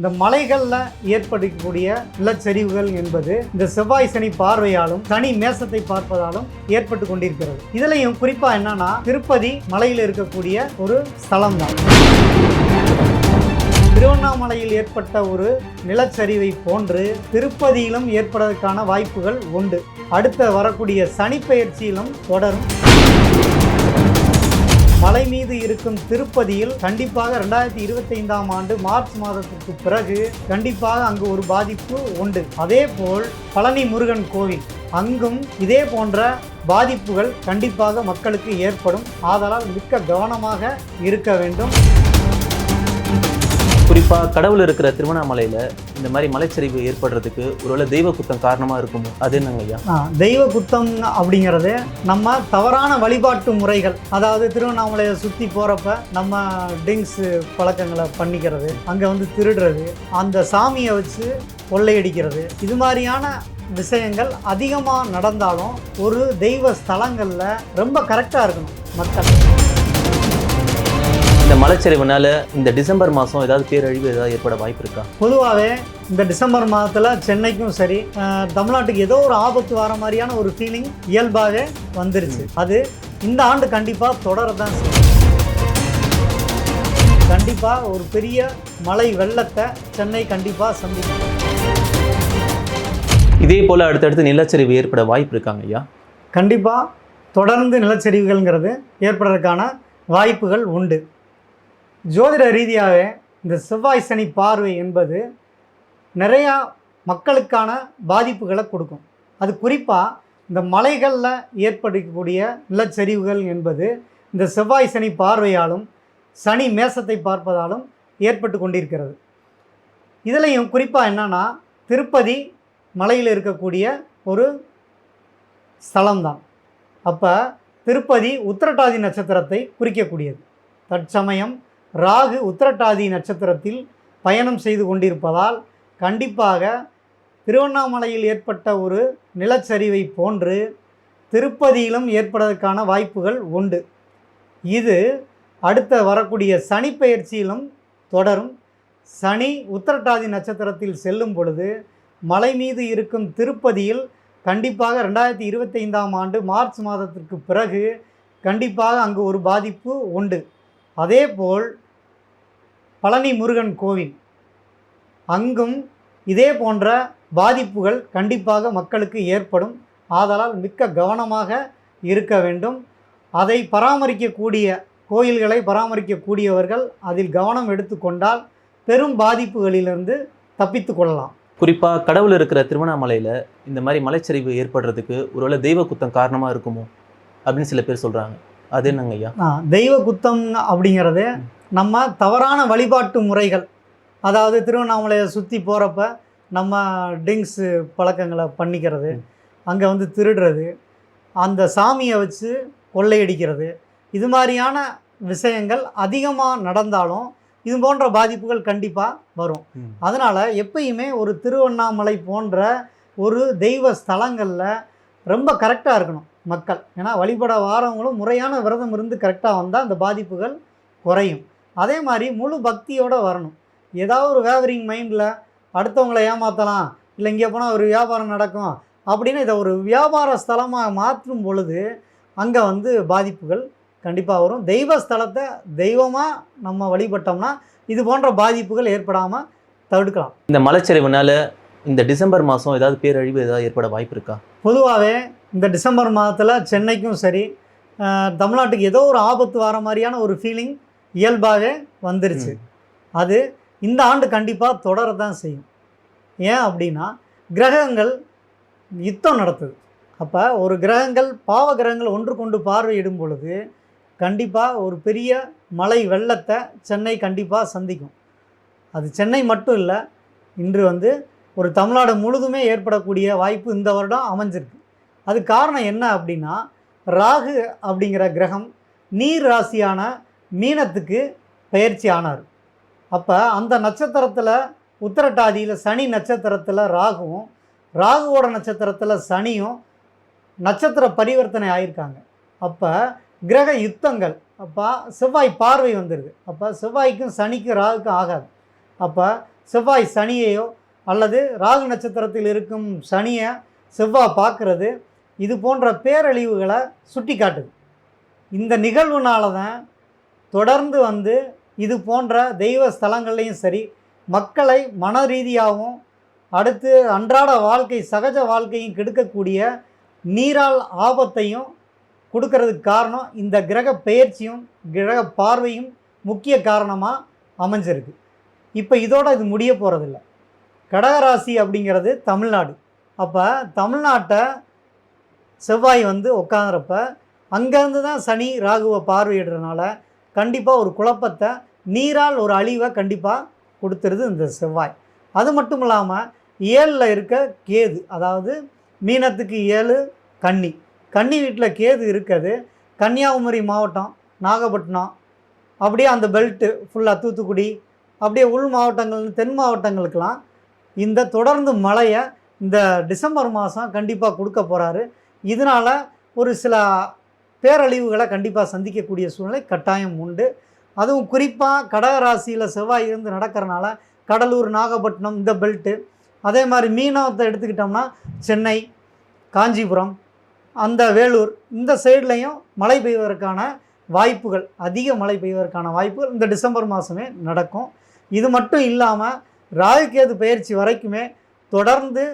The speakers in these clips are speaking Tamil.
இந்த மலைகளில் ஏற்படக்கூடிய நிலச்சரிவுகள் என்பது இந்த செவ்வாய் சனி பார்வையாலும் சனி மேசத்தை பார்ப்பதாலும் ஏற்பட்டு கொண்டிருக்கிறது. இதுலையும் குறிப்பாக என்னன்னா திருப்பதி மலையில் இருக்கக்கூடிய ஒரு ஸ்தலம் தான் திருவண்ணாமலையில் ஏற்பட்ட ஒரு நிலச்சரிவை போன்று திருப்பதியிலும் ஏற்படுவதற்கான வாய்ப்புகள் உண்டு. அடுத்த வரக்கூடிய சனி தொடரும். மலை மீது இருக்கும் திருப்பதியில் கண்டிப்பாக ரெண்டாயிரத்தி இருபத்தி ஐந்தாம் ஆண்டு மார்ச் மாதத்திற்கு பிறகு கண்டிப்பாக அங்கு ஒரு பாதிப்பு உண்டு. அதே போல் பழனி முருகன் கோவில் அங்கும் இதே போன்ற பாதிப்புகள் கண்டிப்பாக மக்களுக்கு ஏற்படும். ஆதலால் மிக்க கவனமாக இருக்க வேண்டும். குறிப்பாக கடவுள் இருக்கிற திருவண்ணாமலையில் இந்த மாதிரி மலைச்சரிவு ஏற்படுறதுக்கு ஒருவேளை தெய்வ குத்தம் காரணமாக இருக்கும்? அது என்னங்க ஐயா? தெய்வ குத்தம் அப்படிங்கிறது நம்ம தவறான வழிபாட்டு முறைகள் அதாவது திருவண்ணாமலையை சுற்றி போகிறப்ப நம்ம ட்ரிங்க்ஸ் பழக்கங்களை பண்ணிக்கிறது அங்கே வந்து திருடுறது அந்த சாமியை வச்சு கொள்ளையடிக்கிறது இது மாதிரியான விஷயங்கள் அதிகமாக நடந்தாலும் ஒரு தெய்வ ஸ்தலங்களில் ரொம்ப கரெக்டாக இருக்கணும் மக்கள். இந்த மலைச்சரிவுனால இந்த டிசம்பர் மாதம் ஏதாவது பேரழிவு ஏதாவது ஏற்பட வாய்ப்பு இருக்கா பொதுவாகவே இந்த டிசம்பர் மாதத்தில் சென்னைக்கும் சரி தமிழ்நாட்டுக்கு ஏதோ ஒரு ஆபத்து வர மாதிரியான ஒரு ஃபீலிங் இயல்பாகவே வந்துருச்சு. அது இந்த ஆண்டு கண்டிப்பாக தொடரதான் செய்யும். கண்டிப்பாக ஒரு பெரிய மழை வெள்ளத்தை சென்னை கண்டிப்பாக சந்திக்கும். இதே போல் அடுத்தடுத்து நிலச்சரிவு ஏற்பட வாய்ப்பு இருக்காங்க ஐயா? கண்டிப்பாக தொடர்ந்து நிலச்சரிவுகள்ங்கிறது ஏற்படுறதுக்கான வாய்ப்புகள் உண்டு. ஜோதிட ரீதியாகவே இந்த செவ்வாய் சனி பார்வை என்பது நிறையா மக்களுக்கான பாதிப்புகளை கொடுக்கும். அது குறிப்பாக இந்த மலைகளில் ஏற்படக்கூடிய நிலச்சரிவுகள் என்பது இந்த செவ்வாய் சனி பார்வையாலும் சனி மேசத்தை பார்ப்பதாலும் ஏற்பட்டு கொண்டிருக்கிறது. இதுலேயும் குறிப்பாக என்னென்னா திருப்பதி மலையில் இருக்கக்கூடிய ஒரு ஸ்தலம்தான். அப்போ திருப்பதி உத்திரட்டாதி நட்சத்திரத்தை குறிக்கக்கூடியது. தற்சமயம் ராகு உத்திரட்டாதி நட்சத்திரத்தில் பயணம் செய்து கொண்டிருப்பதால் கண்டிப்பாக திருவண்ணாமலையில் ஏற்பட்ட ஒரு நிலச்சரிவை போன்று திருப்பதியிலும் ஏற்படுவதற்கான வாய்ப்புகள் உண்டு. இது அடுத்த வரக்கூடிய சனிப்பெயர்ச்சியிலும் தொடரும். சனி உத்திரட்டாதி நட்சத்திரத்தில் செல்லும் பொழுது மலை மீது இருக்கும் திருப்பதியில் கண்டிப்பாக ரெண்டாயிரத்தி இருபத்தைந்தாம் ஆண்டு மார்ச் மாதத்திற்கு பிறகு கண்டிப்பாக அங்கு ஒரு பாதிப்பு உண்டு. அதேபோல் பழனி முருகன் கோவில். அங்கும் இதே போன்ற பாதிப்புகள் கண்டிப்பாக மக்களுக்கு ஏற்படும். ஆதலால் மிக்க கவனமாக இருக்க வேண்டும். அதை பராமரிக்கக்கூடிய கோயில்களை பராமரிக்கக்கூடியவர்கள் அதில் கவனம் எடுத்துக்கொண்டால் பெரும் பாதிப்புகளிலிருந்து தப்பித்து கொள்ளலாம். குறிப்பாக கடவுள் இருக்கிற திருவண்ணாமலையில் இந்த மாதிரி மலைச்சரிவு ஏற்படுறதுக்கு ஒருவேளை தெய்வ குத்தம் காரணமாக இருக்குமோ? அப்படின்னு சில பேர் சொல்கிறாங்க அது என்னங்க ஐயா? தெய்வ குத்தம் அப்படிங்கிறது நம்ம தவறான வழிபாட்டு முறைகள். அதாவது திருவண்ணாமலையை சுற்றி போகிறப்ப நம்ம ட்ரிங்க்ஸு பழக்கங்களை பண்ணிக்கிறது அங்கே வந்து திருடுறது அந்த சாமியை வச்சு கொள்ளையடிக்கிறது. இது மாதிரியான விஷயங்கள் அதிகமாக நடந்தாலும் இது போன்ற பாதிப்புகள் கண்டிப்பாக வரும். அதனால் எப்பயுமே ஒரு திருவண்ணாமலை போன்ற ஒரு தெய்வ ஸ்தலங்களில் ரொம்ப கரெக்டாக இருக்கணும் மக்கள். ஏன்னா வழிபட வாரவங்களும் முறையான விரதம் இருந்து கரெக்டாக வந்தால் அந்த பாதிப்புகள் குறையும். அதே மாதிரி முழு பக்தியோடு வரணும். ஏதாவது ஒரு வேவரிங் மைண்டில் அடுத்தவங்களை ஏமாற்றலாம் இல்லை இங்கே போனால் ஒரு வியாபாரம் நடக்கும் அப்படின்னு இதை ஒரு வியாபார ஸ்தலமாக மாற்றும் பொழுது அங்கே வந்து பாதிப்புகள் கண்டிப்பாக வரும். தெய்வ ஸ்தலத்தை தெய்வமாக நம்ம வழிபட்டோம்னா இது போன்ற பாதிப்புகள் ஏற்படாமல் தடுக்கலாம் இந்த மலைச்சரிவுனால இந்த டிசம்பர் மாதம் ஏதாவது பேரழிவு ஏதாவது ஏற்பட வாய்ப்பு இருக்கா? பொதுவாகவே இந்த டிசம்பர் மாதத்தில் சென்னைக்கும் சரி தமிழ்நாட்டுக்கு ஏதோ ஒரு ஆபத்து வர மாதிரியான ஒரு ஃபீலிங் இயல்பாகவே வந்துருச்சு. அது இந்த ஆண்டு கண்டிப்பாக தொடர தான் செய்யும். ஏன் அப்படின்னா கிரகங்கள் யுத்தம் நடத்துது. அப்போ ஒரு கிரகங்கள் பாவ கிரகங்கள் ஒன்று கொண்டு பார்வையிடும் பொழுது கண்டிப்பாக ஒரு பெரிய மழை வெள்ளத்தை சென்னை கண்டிப்பாக சந்திக்கும். அது சென்னை மட்டும் இல்லை இன்று வந்து ஒரு தமிழ்நாடு முழுதுமே ஏற்படக்கூடிய வாய்ப்பு இந்த வருடம் அமைஞ்சிருக்கு. அது காரணம் என்ன அப்படின்னா ராகு அப்படிங்கிற கிரகம் நீர் ராசியான மீனத்துக்கு பயிற்சி ஆனார். அப்போ அந்த நட்சத்திரத்தில் உத்தரட்டாதியில் சனி நட்சத்திரத்தில் ராகுவும் ராகுவோட நட்சத்திரத்தில் சனியும் நட்சத்திர பரிவர்த்தனை ஆயிருக்காங்க. அப்போ கிரக யுத்தங்கள் அப்போ செவ்வாய் பார்வை வந்துடுது அப்போ செவ்வாய்க்கும் சனிக்கும் ராகுக்கும் ஆகாது. அப்போ செவ்வாய் சனியையோ அல்லது ராகு நட்சத்திரத்தில் இருக்கும் சனியை செவ்வாய் பார்க்குறது. இது போன்ற பேரழிவுகளை சுட்டி காட்டுது இந்த நிகழ்வுனால தான் தொடர்ந்து வந்து இது போன்ற தெய்வ ஸ்தலங்கள்லையும் சரி மக்களை மன ரீதியாகவும் அடுத்து அன்றாட வாழ்க்கை சகஜ வாழ்க்கையும் கெடுக்கக்கூடிய நீரால் ஆபத்தையும் கொடுக்கறதுக்கு காரணம் இந்த கிரக பெயர்ச்சியும் கிரக பார்வையும் முக்கிய காரணமாக அமைஞ்சிருக்கு. இப்போ இதோட இது முடிய போகிறதில்ல கடகராசி அப்படிங்கிறது தமிழ்நாடு. அப்போ தமிழ்நாட்டை செவ்வாய் வந்து உட்காந்துறப்ப அங்கேருந்து தான் சனி ராகுவை பார்வையிடுறதுனால கண்டிப்பாக ஒரு குழப்பத்தை நீரால் ஒரு அழிவை கண்டிப்பாக கொடுத்துருது இந்த செவ்வாய். அது மட்டும் இல்லாமல் ஏழில் இருக்க கேது அதாவது மீனத்துக்கு ஏழு கன்னி. கன்னி வீட்டில் கேது இருக்குது. கன்னியாகுமரி மாவட்டம் நாகப்பட்டினம். அப்படியே அந்த பெல்ட்டு ஃபுல்லாக தூத்துக்குடி அப்படியே உள் மாவட்டங்கள் தென் மாவட்டங்களுக்கெல்லாம் இந்த தொடர்ந்து மழையை இந்த டிசம்பர் மாதம் கண்டிப்பாக கொடுக்க போகிறாரு இதனால் ஒரு சில பேரழிவுகளை கண்டிப்பாக சந்திக்கக்கூடிய சூழ்நிலை கட்டாயம் உண்டு. அதுவும் குறிப்பாக கடகராசியில் செவ்வாய் இருந்து நடக்கிறனால கடலூர் நாகப்பட்டினம் இந்த பெல்ட்டு அதே மாதிரி மீனவத்தை எடுத்துக்கிட்டோம்னா சென்னை காஞ்சிபுரம் அந்த வேலூர் இந்த சைட்லேயும் மழை பெய்வதற்கான வாய்ப்புகள் அதிக மழை பெய்வதற்கான வாய்ப்புகள் இந்த டிசம்பர் மாதமே நடக்கும். இது மட்டும் இல்லாமல் ராகுகேது பயிற்சி வரைக்குமே தொடர்ந்து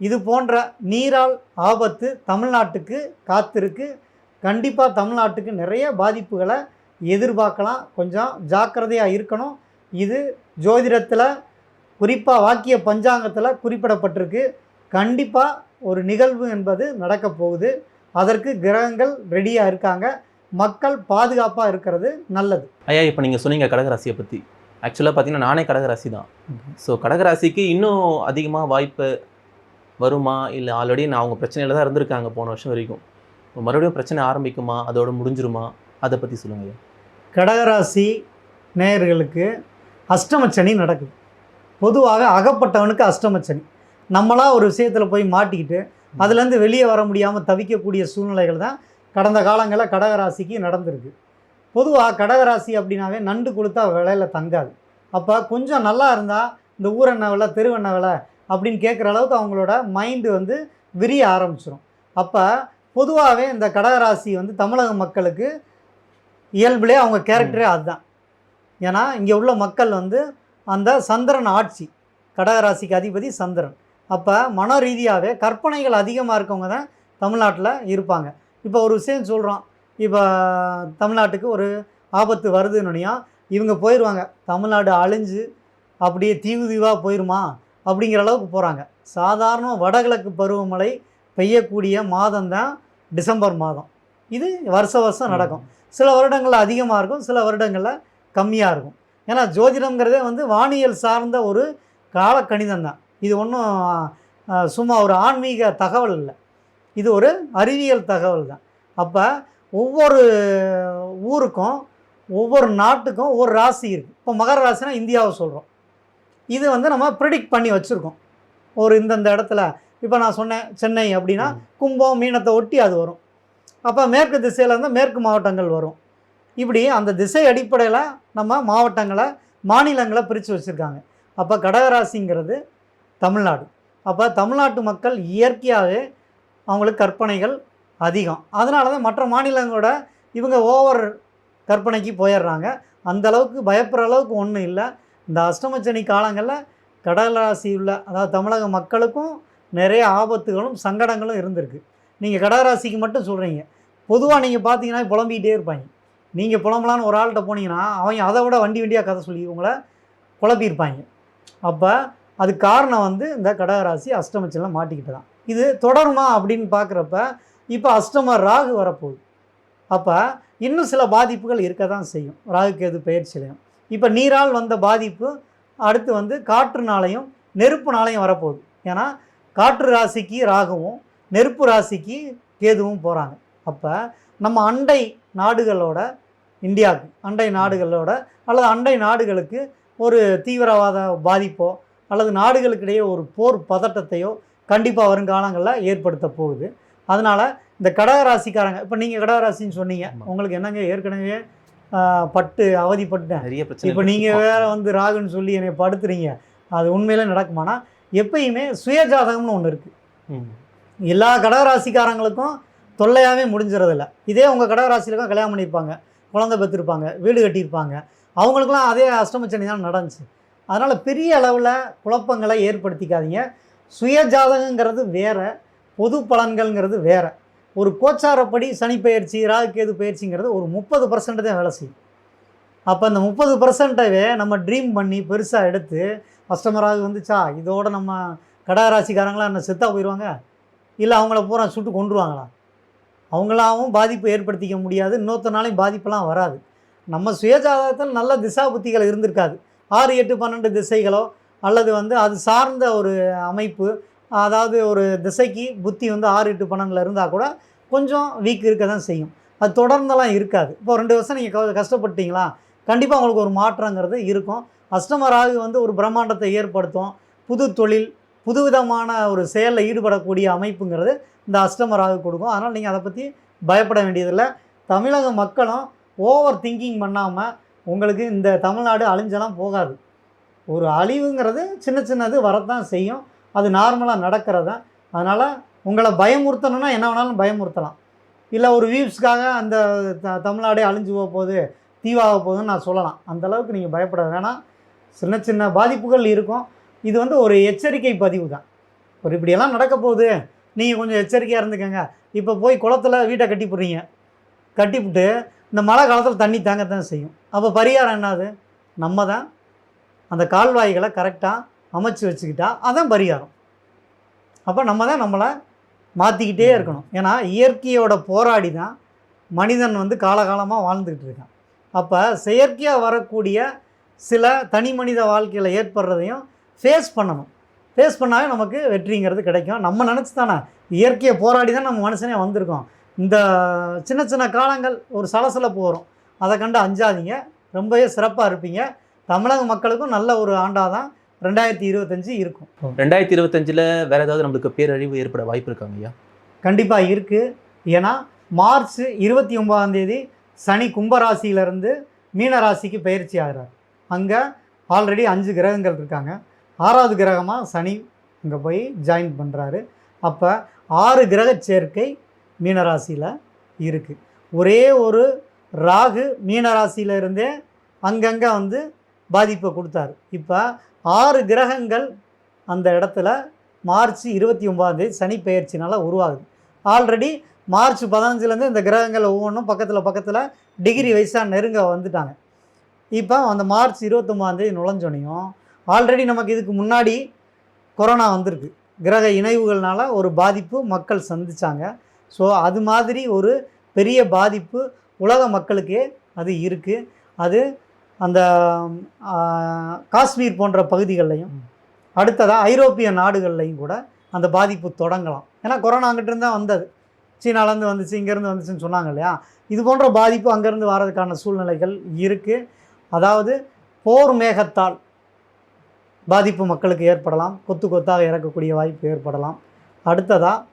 இது போன்ற நீரால் ஆபத்து தமிழ்நாட்டுக்கு காத்திருக்கு. கண்டிப்பாக தமிழ்நாட்டுக்கு நிறைய பாதிப்புகளை எதிர்பார்க்கலாம். கொஞ்சம் ஜாக்கிரதையாக இருக்கணும். இது ஜோதிடத்தில் குறிப்பாக வாக்கிய பஞ்சாங்கத்தில் குறிப்பிடப்பட்டிருக்கு. கண்டிப்பாக ஒரு நிகழ்வு என்பது நடக்க போகுது. அதற்கு கிரகங்கள் ரெடியாக இருக்காங்க. மக்கள் பாதுகாப்பாக இருக்கிறது நல்லது. ஐயா இப்போ நீங்கள் சொன்னீங்க கடகராசியை பற்றி ஆக்சுவலாக பார்த்தீங்கன்னா நானே கடகராசி தான். ஸோ கடகராசிக்கு இன்னும் அதிகமாக வாய்ப்பு வருமா? இல்லை ஆல்ரெடி நான் அவங்க பிரச்சனையில் தான் இருந்திருக்காங்க போன வருஷம் வரைக்கும். மறுபடியும் பிரச்சனை ஆரம்பிக்குமா? அதோட முடிஞ்சிருமா? அதை பற்றி சொல்லுங்கள் கடகராசி நேயர்களுக்கு அஷ்டமச்சனி நடக்குது. பொதுவாக அகப்பட்டவனுக்கு அஷ்டமச்சனி நம்மளாக ஒரு விஷயத்தில் போய் மாட்டிக்கிட்டு அதுலேருந்து வெளியே வர முடியாமல் தவிக்கக்கூடிய சூழ்நிலைகள் தான் கடந்த காலங்களில் கடகராசிக்கு நடந்திருக்கு. பொதுவாக கடகராசி அப்படின்னாவே நண்டு கொடுத்தா விலையில தங்காது. அப்போ கொஞ்சம் நல்லா இருந்தால் இந்த ஊர் விலை தெரு விலை அப்படின்னு கேட்குற அளவுக்கு அவங்களோட மைண்டு வந்து விரிய ஆரம்பிச்சிடும் அப்போ பொதுவாகவே இந்த கடகராசி வந்து தமிழக மக்களுக்கு இயல்புலே அவங்க கேரக்டரே அதுதான். ஏன்னா இங்கே உள்ள மக்கள் வந்து அந்த சந்திரன் ஆட்சி கடகராசிக்கு அதிபதி சந்திரன். அப்போ மன ரீதியாகவே கற்பனைகள் அதிகமாக இருக்கவங்க தான் தமிழ்நாட்டில் இருப்பாங்க. இப்போ ஒரு விஷயம் சொல்கிறோம் இப்போ தமிழ்நாட்டுக்கு ஒரு ஆபத்து வருதுன்னுனியா இவங்க போயிடுவாங்க தமிழ்நாடு அழிஞ்சு அப்படியே தீவு தீவாக போயிருமா? அப்படிங்கிற அளவுக்கு போகிறாங்க சாதாரண வடகிழக்கு பருவமழை பெய்யக்கூடிய மாதம் தான் டிசம்பர் மாதம். இது வருஷ வருஷம் நடக்கும். சில வருடங்களில் அதிகமாக இருக்கும் சில வருடங்களில் கம்மியாக இருக்கும். ஏன்னா ஜோதிடம்ங்கிறதே வந்து வானியல் சார்ந்த ஒரு காலக்கணிதம் தான் இது ஒன்றும் சும்மா ஒரு ஆன்மீக தகவல் இல்லை. இது ஒரு அறிவியல் தகவல் தான் அப்போ ஒவ்வொரு ஊருக்கும் ஒவ்வொரு நாட்டுக்கும் ஒவ்வொரு ராசி இருக்குது இப்போ மகர ராசினா இந்தியாவை சொல்கிறோம் இது வந்து நம்ம ப்ரிடிக்ட் பண்ணி வச்சுருக்கோம். ஒரு இந்தந்த இடத்துல இப்போ நான் சொன்னேன் சென்னை அப்படின்னா கும்பம் மீனத்தை ஒட்டி அது வரும். அப்போ மேற்கு திசையில் இருந்தால் மேற்கு மாவட்டங்கள் வரும். இப்படி அந்த திசை அடிப்படையில் நம்ம மாவட்டங்களை மாநிலங்களை பிரித்து வச்சுருக்காங்க. அப்போ கடகராசிங்கிறது தமிழ்நாடு. அப்போ தமிழ்நாட்டு மக்கள் இயற்கையாகவே அவங்களுக்கு கற்பனைகள் அதிகம். அதனால தான் மற்ற மாநிலங்களோட இவங்க ஓவர் கற்பனைக்கு போயிடுறாங்க. அந்த அளவுக்கு பயப்படுற அளவுக்கு ஒன்றும் இல்லை. இந்த அஷ்டமச்சனி காலங்களில் கடகராசி உள்ள அதாவது தமிழக மக்களுக்கும் நிறைய ஆபத்துகளும் சங்கடங்களும் இருந்திருக்கு. நீங்கள் கடகராசிக்கு மட்டும் சொல்கிறீங்க பொதுவாக நீங்கள் பார்த்தீங்கன்னா புலம்பிக்கிட்டே இருப்பாங்க. நீங்கள் புலம்பலான்னு ஒரு ஆள்கிட்ட போனீங்கன்னா அவங்க அதை விட வண்டி வண்டியாக கதை சொல்லி உங்களை குழப்பியிருப்பாங்க. அப்போ அது காரணம் வந்து இந்த கடகராசி அஷ்டமச்சனில் மாட்டிக்கிட்டு தான் இது தொடருமா அப்படின்னு பார்க்குறப்ப இப்போ அஷ்டம ராகு வரப்போகுது. அப்போ இன்னும் சில பாதிப்புகள் இருக்க தான் செய்யும். ராகுக்கு எது பயிற்சியிலையும். இப்போ நீரால் வந்த பாதிப்பு அடுத்து வந்து காற்றுனாலையும் நெருப்புனாலையும் வரப்போகுது. ஏன்னா காற்று ராசிக்கு ராகுவும் நெருப்பு ராசிக்கு கேதுவும் போகிறாங்க அப்போ நம்ம அண்டை நாடுகளோட இந்தியாவுக்கு அண்டை நாடுகளோட அல்லது அண்டை நாடுகளுக்கு ஒரு தீவிரவாத பாதிப்போ அல்லது நாடுகளுக்கிடையே ஒரு போர் பதட்டத்தையோ கண்டிப்பாக வருங்காலங்களில் ஏற்படுத்த போகுது. அதனால் இந்த கடகராசிக்காரங்க இப்போ நீங்கள் கடகராசின்னு சொன்னீங்க. உங்களுக்கு என்னங்க ஏற்கனவே பட்டு அவதிப்பட்டேன் நிறைய பிரச்சனை இப்போ நீங்கள் வேற வந்து ராகுன்னு சொல்லி என்னை படுத்துறீங்க. அது உண்மையிலே நடக்குமானா எப்பயுமே சுயஜாதகம்னு ஒன்று இருக்குது. எல்லா கடகராசிக்காரங்களுக்கும் தொல்லையாகவே முடிஞ்சிறதில்ல. இதே உங்கள் கடகராசியிலுக்கும் கல்யாணம் பண்ணியிருப்பாங்க குழந்தை பெற்றிருப்பாங்க வீடு கட்டியிருப்பாங்க. அவங்களுக்குலாம் அதே அஷ்டமச்சனி தான் நடந்துச்சு. அதனால் பெரிய அளவில் குழப்பங்களை ஏற்படுத்திக்காதீங்க. சுயஜாதகங்கிறது வேற பொது பலன்கள்ங்கிறது வேற. ஒரு கோச்சாரப்படி சனி பயிற்சி ராகு கேது பயிற்சிங்கிறது ஒரு முப்பது பர்சன்ட் தான் வேலை செய்யும். அப்போ அந்த முப்பது பர்சன்ட்டவே நம்ம ட்ரீம் பண்ணி பெருசாக எடுத்து கஸ்டமராக வந்துச்சா? இதோட நம்ம கடகராசிக்காரங்களாம் என்ன செத்தாக போயிடுவாங்க இல்லை அவங்கள பூரா சுட்டு கொண்டுருவாங்களா அவங்களாவும் பாதிப்பு ஏற்படுத்திக்க முடியாது. இன்னொருத்தனாலையும் பாதிப்பெல்லாம் வராது. நம்ம சுயஜாதகத்தில் நல்ல திசா புத்திகள் இருந்திருக்காது. ஆறு எட்டு பன்னெண்டு திசைகளோ அல்லது வந்து அது சார்ந்த ஒரு அமைப்பு அதாவது ஒரு திசைக்கு புத்தி வந்து ஆறு எட்டு பன்னெண்டில் இருந்தால் கூட கொஞ்சம் வீக் இருக்க தான் செய்யும். அது தொடர்ந்தெல்லாம் இருக்காது. இப்போ ரெண்டு வருஷம் நீங்கள் கஷ்டப்பட்டீங்களா கண்டிப்பாக உங்களுக்கு ஒரு மாற்றங்கிறது இருக்கும். அஷ்டம ராகு வந்து ஒரு பிரம்மாண்டத்தை ஏற்படுத்தும். புது தொழில் புதுவிதமான ஒரு செயலில் ஈடுபடக்கூடிய அமைப்புங்கிறது இந்த அஷ்டம ராகு கொடுக்கும். அதனால் நீங்கள் அதை பற்றி பயப்பட வேண்டியதில்லை. தமிழக மக்களும் ஓவர் திங்கிங் பண்ணாமல் உங்களுக்கு இந்த தமிழ்நாடு அழிஞ்செல்லாம் போகாது. ஒரு அழிவுங்கிறது சின்ன சின்னது வரத்தான் செய்யும். அது நார்மலாக நடக்கிறது? அதனால் உங்களை பயமுறுத்தணும்னா என்ன வேணாலும் பயமுறுத்தலாம். இல்லை ஒரு வியூஸ்க்காக அந்த த தமிழ்நாடே அழிஞ்சு போக போகுது தீவாக போகுதுன்னு நான் சொல்லலாம். அந்தளவுக்கு நீங்கள் பயப்பட வேணாம். சின்ன சின்ன பாதிப்புகள் இருக்கும். இது வந்து ஒரு எச்சரிக்கை பதிவு தான் ஒரு இப்படியெல்லாம் நடக்க போகுது நீங்கள் கொஞ்சம் எச்சரிக்கையாக இருந்துக்கங்க. இப்போ போய் குளத்துல வீட்டை கட்டி போடுறீங்க. கட்டிவிட்டு இந்த மழை காலத்தில் தண்ணி தாங்கத்தான் செய்யும். அப்போ பரிகாரம் என்னது நம்ம தான் அந்த கால்வாய்களை கரெக்டாக அமைச்சு வச்சுக்கிட்டா அதான் பரிகாரம். அப்போ நம்ம தான் நம்மளை மாற்றிக்கிட்டே இருக்கணும். ஏன்னா இயற்கையோட போராடி தான் மனிதன் வந்து காலகாலமாக வாழ்ந்துக்கிட்டு இருக்கான். அப்போ செயற்கையாக வரக்கூடிய சில தனி மனித வாழ்க்கையில் ஏற்படுறதையும் ஃபேஸ் பண்ணணும். ஃபேஸ் பண்ணாவே நமக்கு வெற்றிங்கிறது கிடைக்கும். நம்ம நினச்சி தானே இயற்கையை போராடி தான் நம்ம மனுஷனே வந்திருக்கோம். இந்த சின்ன சின்ன காலங்கள் ஒரு சலசலப்பு வரும். அதை கண்டு அஞ்சாதீங்க. ரொம்பவே சிறப்பாக இருப்பீங்க. தமிழக மக்களுக்கும் நல்ல ஒரு ஆண்டாக தான் ரெண்டாயிரத்தி இருபத்தஞ்சி இருக்கும். ரெண்டாயிரத்தி இருபத்தஞ்சில் வேற ஏதாவது நம்மளுக்கு பேரழிவு ஏற்பட வாய்ப்பு இருக்காங்க ஐயா? கண்டிப்பாக இருக்குது ஏன்னா மார்ச் இருபத்தி ஒன்பதாம் தேதி சனி கும்பராசியிலேருந்து மீனராசிக்கு பயிற்சி ஆகிறார். அங்கே ஆல்ரெடி அஞ்சு கிரகங்கள் இருக்காங்க. ஆறாவது கிரகமாக சனி அங்கே போய் ஜாயின் பண்ணுறாரு அப்போ ஆறு கிரக சேர்க்கை மீனராசியில் இருக்குது ஒரே ஒரு ராகு மீனராசியில் இருந்தே அங்கங்கே வந்து பாதிப்பை கொடுத்தாரு. இப்போ ஆறு கிரகங்கள் அந்த இடத்துல மார்ச் இருபத்தி ஒம்பதாந்தேதி சனி பெயர்ச்சினால் உருவாகுது. ஆல்ரெடி மார்ச் பதினஞ்சுலேருந்து இந்த கிரகங்கள் ஒவ்வொன்றும் பக்கத்தில் பக்கத்தில் டிகிரி வைஸாக நெருங்க வந்துட்டாங்க. இப்போ அந்த மார்ச் இருபத்தொம்பதாந்தேதி நுழைஞ்சோனையும் ஆல்ரெடி நமக்கு இதுக்கு முன்னாடி கொரோனா வந்திருக்கு. கிரக இணைவுகள்னால ஒரு பாதிப்பு மக்கள் சந்திச்சாங்க. ஸோ அது மாதிரி ஒரு பெரிய பாதிப்பு உலக மக்களுக்கே அது இருக்குது அது அந்த காஷ்மீர் போன்ற பகுதிகள்லையும் அடுத்ததாக ஐரோப்பிய நாடுகள்லையும் கூட அந்த பாதிப்பு தொடங்கலாம். ஏன்னா கொரோனா அங்கிட்டு இருந்தால் வந்தது. சீனாலேருந்து வந்துச்சு இங்கேருந்து வந்துச்சுன்னு சொன்னாங்க இல்லையா? இது போன்ற பாதிப்பு அங்கேருந்து வர்றதுக்கான சூழ்நிலைகள் இருக்குது அதாவது போர் மேகத்தால் பாதிப்பு மக்களுக்கு ஏற்படலாம் கொத்து கொத்தாக இறக்கக்கூடிய வாய்ப்பு ஏற்படலாம். அடுத்ததாக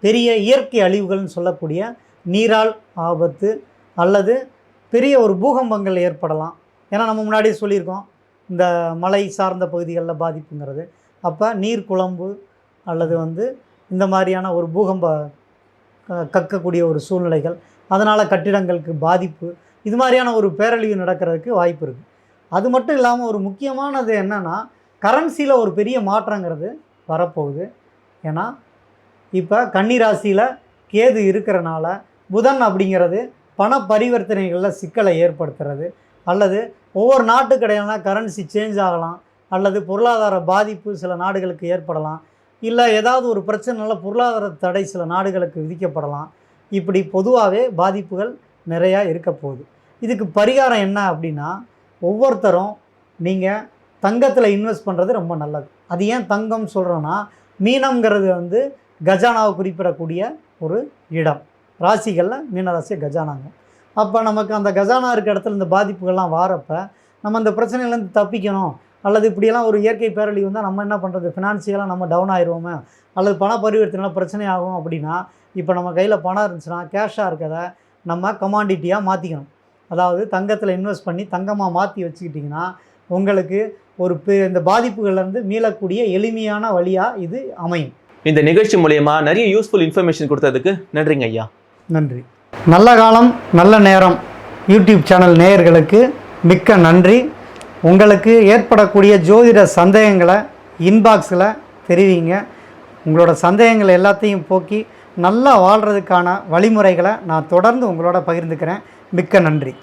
பெரிய இயற்கை அழிவுகள்னு சொல்லக்கூடிய நீரால் ஆபத்து அல்லது பெரிய ஒரு பூகம்பங்கள் ஏற்படலாம். ஏன்னா நம்ம முன்னாடியே சொல்லியிருக்கோம் இந்த மலை சார்ந்த பகுதிகளில் பாதிப்புங்கிறது. அப்போ நீர் குழம்பு அல்லது வந்து இந்த மாதிரியான ஒரு பூகம்ப க- கக்கக்கூடிய ஒரு சூழ்நிலைகள் அதனால் கட்டிடங்களுக்கு பாதிப்பு இது மாதிரியான ஒரு பேரழிவு நடக்கிறதுக்கு வாய்ப்பு இருக்குது அது மட்டும் இல்லாமல் ஒரு முக்கியமானது என்னென்னா கரன்சியில் ஒரு பெரிய மாற்றங்கிறது வரப்போகுது. ஏன்னா இப்போ கன்னிராசியில் கேது இருக்கிறனால புதன் அப்படிங்கிறது பண பரிவர்த்தனைகளில் சிக்கலை ஏற்படுத்துறது. அல்லது ஒவ்வொரு நாட்டுக்கிடையான கரன்சி சேஞ்ச் ஆகலாம். அல்லது பொருளாதார பாதிப்பு சில நாடுகளுக்கு ஏற்படலாம். இல்லை ஏதாவது ஒரு பிரச்சனைனால பொருளாதார தடை சில நாடுகளுக்கு விதிக்கப்படலாம். இப்படி பொதுவாகவே பாதிப்புகள் நிறையா இருக்க போகுது. இதுக்கு பரிகாரம் என்ன அப்படின்னா ஒவ்வொருத்தரும் நீங்கள் தங்கத்தில் இன்வெஸ்ட் பண்ணுறது ரொம்ப நல்லது. அது ஏன் தங்கம் சொல்கிறோன்னா மீனம்ங்கிறது வந்து கஜானாவை குறிப்பிடக்கூடிய ஒரு இடம். ராசிகளில் மீனராசி கஜானாங்க. அப்போ நமக்கு அந்த கஜானா இருக்க இடத்துல இந்த பாதிப்புகள்லாம் வாரப்ப நம்ம அந்த பிரச்சனையிலேருந்து தப்பிக்கணும். அல்லது இப்படியெல்லாம் ஒரு இயற்கை பேரழிவு வந்தால் நம்ம என்ன பண்ணுறது ஃபினான்சியலாக நம்ம டவுன் ஆயிடுவோமே அல்லது பண பரிவர்த்தனைலாம் பிரச்சனை ஆகும் அப்படின்னா இப்போ நம்ம கையில் பணம் இருந்துச்சுன்னா கேஷாக இருக்கிறத நம்ம கமாண்டிட்டியாக மாற்றிக்கணும் அதாவது தங்கத்தில் இன்வெஸ்ட் பண்ணி தங்கமாக மாற்றி வச்சுக்கிட்டிங்கன்னா உங்களுக்கு ஒரு இந்த பாதிப்புகள்லேருந்து மீளக்கூடிய எளிமையான வழியாக இது அமையும். இந்த நிகழ்ச்சி மூலயமா நிறைய யூஸ்ஃபுல் இன்ஃபர்மேஷன் கொடுத்ததுக்கு நன்றிங்க ஐயா. நன்றி. நல்ல காலம் நல்ல நேரம். யூடியூப் சேனல் நேயர்களுக்கு மிக்க நன்றி. உங்களுக்கு ஏற்படக்கூடிய ஜோதிட சந்தேகங்களை இன்பாக்ஸில் தெரிவிங்க. உங்களோட சந்தேகங்கள் எல்லாத்தையும் போக்கி நல்லா வாழ்கிறதுக்கான வழிமுறைகளை நான் தொடர்ந்து உங்களோட பகிர்ந்துக்கிறேன். மிக்க நன்றி.